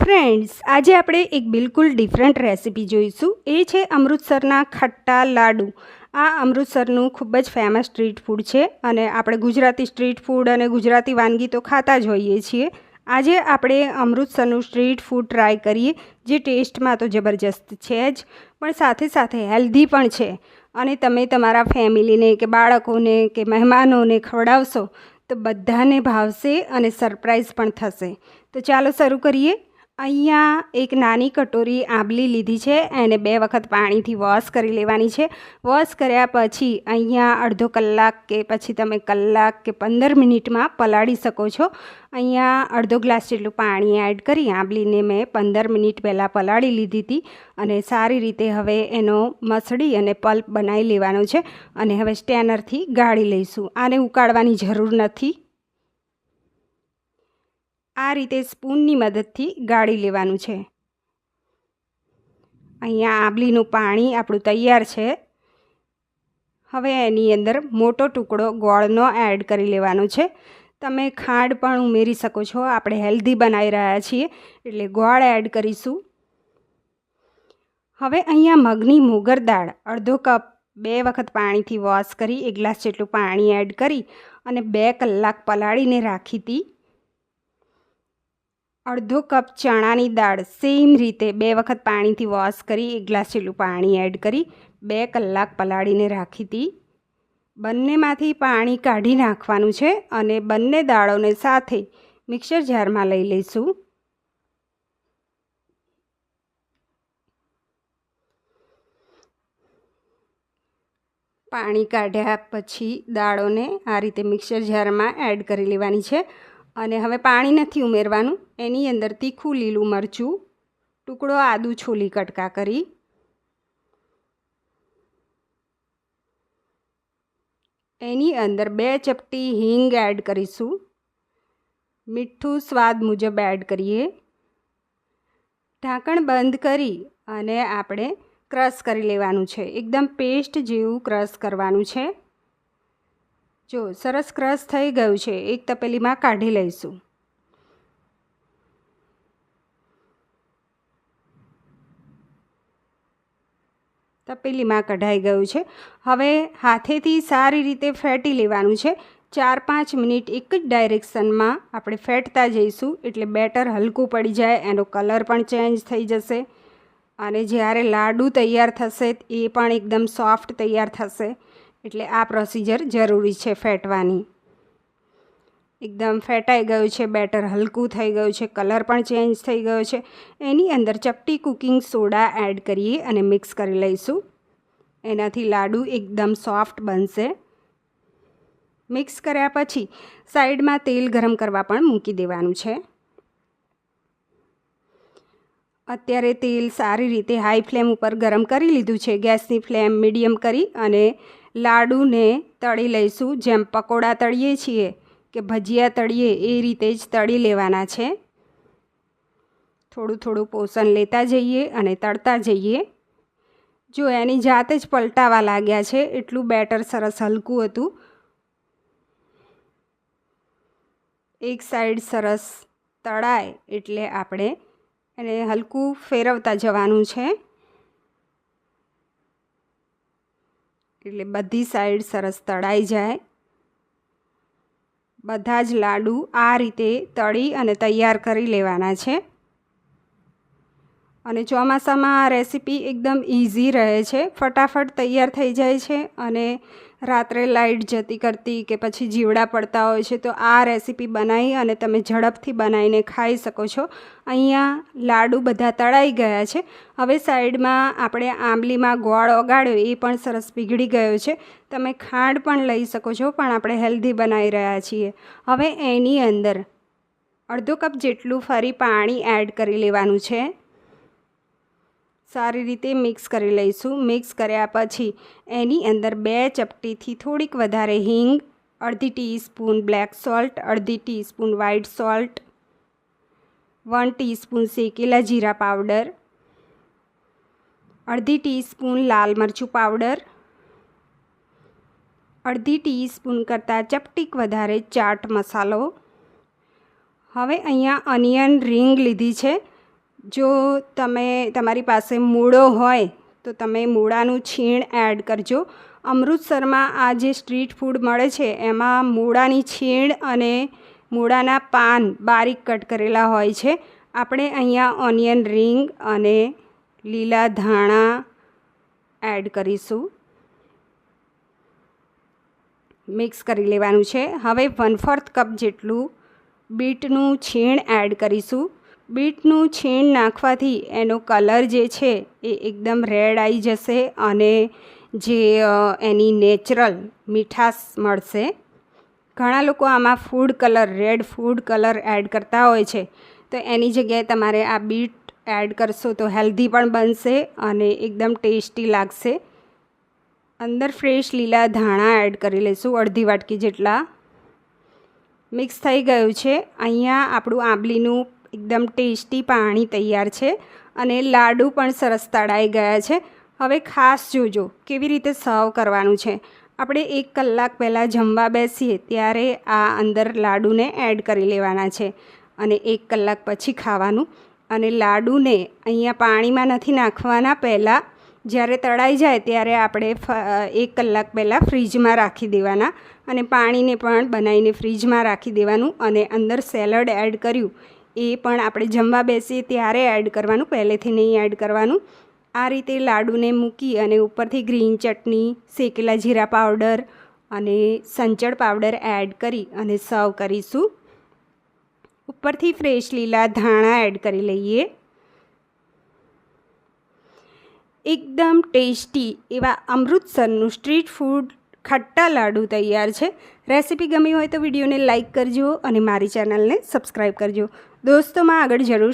Friends, આજે આપણે એક બિલકુલ ડિફરન્ટ રેસીપી જોઈશું. એ છે અમૃતસરના ખટ્ટા લાડુ. આ અમૃતસરનું ખૂબ જ ફેમસ સ્ટ્રીટ ફૂડ છે અને આપણે ગુજરાતી સ્ટ્રીટ ફૂડ અને ગુજરાતી વાનગી તો ખાતા જ હોઈએ છીએ. આજે આપણે અમૃતસરનું સ્ટ્રીટ ફૂડ ટ્રાય કરીએ, જે ટેસ્ટમાં તો જબરજસ્ત છે જ, પણ સાથે સાથે હેલ્ધી પણ છે. અને તમે તમારા ફેમિલીને કે બાળકોને કે મહેમાનોને ખવડાવશો તો બધાને ભાવશે અને સરપ્રાઈઝ પણ થશે. તો ચાલો શરૂ કરીએ. અહીંયા એક નાની કટોરી આંબલી લીધી છે એને બે વખત પાણીથી વોશ કરી લેવાની છે. વોશ કર્યા પછી અહીંયા અડધો કલાક કે પછી તમે કલાક કે પંદર મિનિટમાં પલાળી શકો છો. અહીંયા અડધો ગ્લાસ જેટલું પાણી એડ કરી આંબલીને મેં પંદર મિનિટ પહેલાં પલાળી લીધી હતી અને સારી રીતે હવે એનો મસળી અને પલ્પ બનાવી લેવાનો છે અને હવે સ્ટેનરથી ગાળી લઈશું. આને ઉકાળવાની જરૂર નથી. આ રીતે સ્પૂનની મદદથી ગાળી લેવાનું છે. અહીંયા આંબલીનું પાણી આપણું તૈયાર છે. હવે એની અંદર મોટો ટુકડો ગોળનો એડ કરી લેવાનો છે. તમે ખાંડ પણ ઉમેરી શકો છો. આપણે હેલ્ધી બનાવી રહ્યા છીએ, એટલે ગોળ એડ કરીશું. હવે અહીંયા મગની મોગર દાળ અડધો કપ બે વખત પાણીથી વોશ કરી, એક ગ્લાસ જેટલું પાણી એડ કરી અને બે કલાક પલાળીને રાખી હતી. અડધો કપ ચણાની દાળ સેમ રીતે બે વખત પાણીથી વોશ કરી, એક ગ્લાસ જેટલું પાણી એડ કરી, બે કલાક પલાળીને રાખી હતી. બંનેમાંથી પાણી કાઢી નાખવાનું છે અને બંને દાળોને સાથે મિક્સર જારમાં લઈ લઈશું. પાણી કાઢ્યા પછી દાળોને આ રીતે મિક્સર જારમાં એડ કરી લેવાની છે. અને હવે પાણી નથી ઉમેરવાનું. એની અંદર તીખું લીલું મરચું, ટુકડો આદુ છોલી કટકા કરી. એની અંદર બે ચપટી હિંગ એડ કરીશું. મીઠું સ્વાદ મુજબ એડ કરીએ. ઢાંકણ બંધ કરી અને આપણે ક્રશ કરી લેવાનું છે. એકદમ પેસ્ટ જેવું ક્રશ કરવાનું છે. જો સરસ ક્રશ થઈ ગયું છે, એક તપેલીમાં કાઢી લઈશું. તપેલીમાં કઢાઈ ગયું છે. હવે હાથેથી સારી રીતે ફેટી લેવાનું છે. ચાર પાંચ મિનિટ એક જ ડાયરેક્શનમાં આપણે ફેટતા જઈશું, એટલે બેટર હલકું પડી જાય, એનો કલર પણ ચેન્જ થઈ જશે. અને જ્યારે લાડુ તૈયાર થશે, એ પણ એકદમ સોફ્ટ તૈયાર થશે. એટલે આ પ્રોસિજર જરૂરી છે ફેટવાની. એકદમ ફેટાઈ ગયું છે, બેટર હલકું થઈ ગયું છે, કલર પણ ચેન્જ થઈ ગયો છે. એની અંદર ચપટી કુકિંગ સોડા એડ કરીએ અને મિક્સ કરી લઈશું. એનાથી લાડુ એકદમ સોફ્ટ બનશે. મિક્સ કર્યા પછી સાઈડમાં તેલ ગરમ કરવા પણ મૂકી દેવાનું છે. અત્યારે તેલ સારી રીતે હાઈ ફ્લેમ ઉપર ગરમ કરી લીધું છે. ગેસની ફ્લેમ મીડિયમ કરી અને લાડુને તળી લઈશું. જેમ પકોડા તળીએ છીએ કે ભજીયા તળીએ, એ રીતે જ તળી લેવાના છે. થોડું થોડું પોષણ લેતા જઈએ અને તળતા જઈએ. જો એની જાતે જ પલટાવા લાગ્યા છે, એટલું બેટર સરસ હલકું હતું. એક સાઈડ સરસ તળાય એટલે આપણે એને હલકું ફેરવતા જવાનું છે. એટલે બધી સાઈડ સરસ તળાઈ જાય. બધા જ લાડુ આ રીતે તળી અને તૈયાર કરી લેવાના છે. અને ચોમાસામાં આ રેસીપી એકદમ ઇઝી રહે છે. ફટાફટ તૈયાર થઈ જાય છે અને રાત્રે લાઇટ જતી કરતી કે પછી જીવડા પડતા હોય છે, તો આ રેસીપી બનાવી અને તમે ઝડપથી બનાવીને ખાઈ શકો છો. અહીંયા લાડુ બધા તળાઈ ગયા છે. હવે સાઈડમાં આપણે આંબલીમાં ગોળ ઓગાળ્યો, એ પણ સરસ પીગળી ગયો છે. તમે ખાંડ પણ લઈ શકો છો, પણ આપણે હેલ્ધી બનાવી રહ્યા છીએ. હવે એની અંદર અડધો કપ જેટલું ફરી પાણી એડ કરી લેવાનું છે. સારી રીતે મિક્સ કરી લઈશું. મિક્સ કર્યા પછી એની અંદર બે ચપટીથી થોડીક વધારે હિંગ, અડધી ટીસ્પૂન બ્લેક સોલ્ટ અડધી teaspoon white salt one teaspoon શેકેલા જીરા પાવડર અડધી ટીસ્પૂન લાલ મરચું પાવડર અડધી ટીસ્પૂન કરતાં ચપટીક વધારે ચાટ મસાલો. હવે અહીંયા અનિયન રિંગ લીધી છે. જો તમે, તમારી પાસે મૂળો હોય, તો તમે મૂળાનું છીણ એડ કરજો. અમૃતસરમાં આ જે સ્ટ્રીટ ફૂડ મળે છે, એમાં મૂળાની છીણ અને મૂળાના પાન બારીક કટ કરેલા હોય છે. આપણે અહીંયા ઓનિયન રિંગ અને લીલા ધાણા એડ કરીશું. મિક્સ કરી લેવાનું છે. હવે વન ફોર્થ કપ જેટલું બીટનું છીણ એડ કરીશું. બીટનું છીણ નાખવાથી એનો કલર જે છે એ એકદમ રેડ આવી જશે અને જે એની નેચરલ મીઠાશ મળશે. ઘણા લોકો આમાં food colour, red food colour add કરતા હોય છે. તો એની જગ્યાએ તમારે આ બીટ એડ કરશો તો હેલ્ધી પણ બનશે અને એકદમ ટેસ્ટી લાગશે. અંદર ફ્રેશ લીલા ધાણા એડ કરી લઈશું અડધી વાટકી જેટલા. મિક્સ થઈ ગયું છે. અહીંયા આપણું આંબલીનું એકદમ ટેસ્ટી પાણી તૈયાર છે અને લાડુ પણ સરસ તળાઈ ગયા છે. હવે ખાસ જોજો, કેવી રીતે સર્વ કરવાનું છે. આપણે એક કલાક પહેલાં જમવા બેસીએ ત્યારે આ અંદર લાડુને એડ કરી લેવાના છે અને એક કલાક પછી ખાવાનું. અને લાડુને અહીંયા પાણીમાં નથી નાખવાના, પહેલાં જ્યારે તળાઈ જાય ત્યારે આપણે એક કલાક પહેલાં ફ્રીજમાં રાખી દેવાના અને પાણીને પણ બનાવીને ફ્રીજમાં રાખી દેવાનું અને અંદર સેલડ એડ કર્યું. એ પણ આપણે જમવા બેસીએ ત્યારે એડ કરવાનું, પહેલેથી નહીં એડ કરવાનું. આ રીતે લાડુને મૂકી અને ઉપરથી ગ્રીન ચટણી, શેકેલા જીરા પાવડર અને સંચળ પાવડર એડ કરી અને સર્વ કરીશું. ઉપરથી ફ્રેશ લીલા ધાણા એડ કરી લઈએ. એકદમ ટેસ્ટી એવા અમૃતસરનું સ્ટ્રીટ ફૂડ ખટ્ટા લાડુ તૈયાર છે. રેસીપી ગમી હોય તો વિડીયોને લાઇક કરજો અને મારી ચેનલને સબસ્ક્રાઈબ કરજો. દોસ્તોમાં આગળ જરૂર